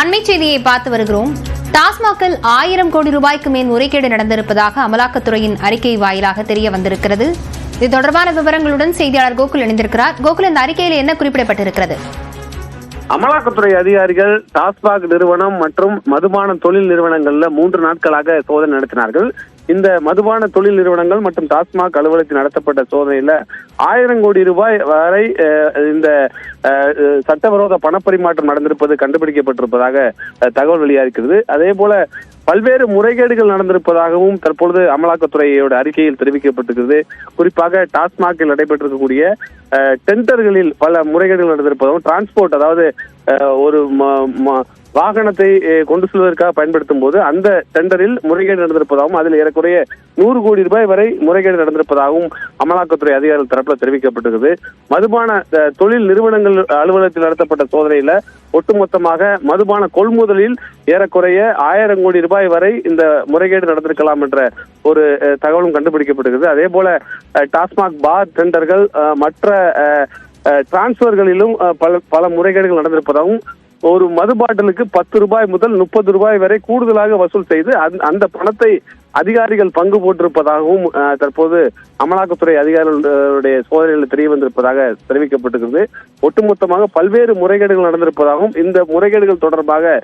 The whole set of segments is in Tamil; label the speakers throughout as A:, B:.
A: அண்மை செய்தியை பார்த்து வருகிறோம். டாஸ்மாகில் ஆயிரம் கோடி ரூபாய்க்கு மேல் முறைகேடு நடந்திருப்பதாக அமலாக்கத்துறையின் அறிக்கை வாயிலாக தெரிய வந்திருக்கிறது. இது தொடர்பான விவரங்களுடன் செய்தியாளர் கோகுல் இணைந்திருக்கிறார். கோகுல் இந்த அறிக்கையில் என்ன குறிப்பிடப்பட்டிருக்கிறது?
B: அமலாக்கத்துறை அதிகாரிகள் டாஸ்மாக் நிறுவனம் மற்றும் மதுபான தொழில் நிறுவனங்கள்ல மூன்று நாட்களாக சோதனை நடத்தினார்கள். இந்த மதுபான தொழில் நிறுவனங்கள் மற்றும் டாஸ்மாக் அலுவலகத்தில் நடத்தப்பட்ட சோதனையில ஆயிரம் கோடி ரூபாய் வரை அஹ், இந்த அஹ், சட்டவிரோத பணப்பரிமாற்றம் நடந்திருப்பது கண்டுபிடிக்கப்பட்டிருப்பதாக தகவல் வெளியாகிறது அதே போல பல்வேறு முறைகேடுகள் நடந்திருப்பதாகவும் தற்பொழுது அமலாக்கத்துறையோட அறிக்கையில் தெரிவிக்கப்பட்டிருக்கிறது. குறிப்பாக டாஸ்மாகில் நடைபெற்றிருக்கக்கூடிய டெண்டர்களில் பல முறைகேடுகள் நடந்திருப்பதாகவும் டிரான்ஸ்போர்ட் அதாவது ஒரு வாகனத்தை கொண்டு செல்வதற்காக பயன்படுத்தும் போது அந்த டெண்டரில் முறைகேடு நடந்திருப்பதாகவும் அதில் ஏறக்குறைய நூறு கோடி ரூபாய் வரை முறைகேடு நடந்திருப்பதாகவும் அமலாக்கத்துறை அதிகாரிகள் தரப்புல தெரிவிக்கப்பட்டிருக்கிறது மதுபான அஹ், தொழில் நிறுவனங்கள் அலுவலகத்தில் நடத்தப்பட்ட சோதனையில ஒட்டுமொத்தமாக மதுபான கொள்முதலில் ஏறக்குறைய ஆயிரம் கோடி ரூபாய் வரை இந்த முறைகேடு நடந்திருக்கலாம் என்ற ஒரு தகவலும் கண்டுபிடிக்கப்பட்டிருக்கிறது அதே போல டாஸ்மாக் பார் டெண்டர்கள் மற்ற டிரான்ஸ்பர்களிலும் பல பல முறைகேடுகள் நடந்திருப்பதாகவும் ஒரு மது பாட்டிலுக்கு பத்து ரூபாய் முதல் முப்பது ரூபாய் வரை கூடுதலாக வசூல் செய்து அந்த- அந்த பணத்தை அதிகாரிகள் பங்கு போட்டிருப்பதாகவும் தற்போது அமலாக்கத்துறை அதிகாரிகளுடைய சோதனையில் தெரிய வந்திருப்பதாக தெரிவிக்கப்பட்டிருக்கிறது. ஒட்டுமொத்தமாக பல்வேறு முறைகேடுகள் நடந்திருப்பதாகவும் இந்த முறைகேடுகள் தொடர்பாக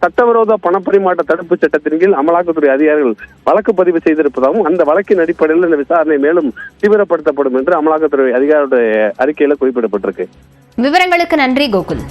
B: சட்டவிரோத பணப்பரிமாற்ற தடுப்பு சட்டத்தின் கீழ் அமலாக்கத்துறை அதிகாரிகள் வழக்கு பதிவு செய்திருப்பதாகவும் அந்த வழக்கின் அடிப்படையில் இந்த விசாரணை மேலும் தீவிரப்படுத்தப்படும் என்று அமலாக்கத்துறை அதிகாரியுடைய அறிக்கையில குறிப்பிடப்பட்டிருக்கு.
A: விவரங்களுக்கு நன்றி கோகுல்.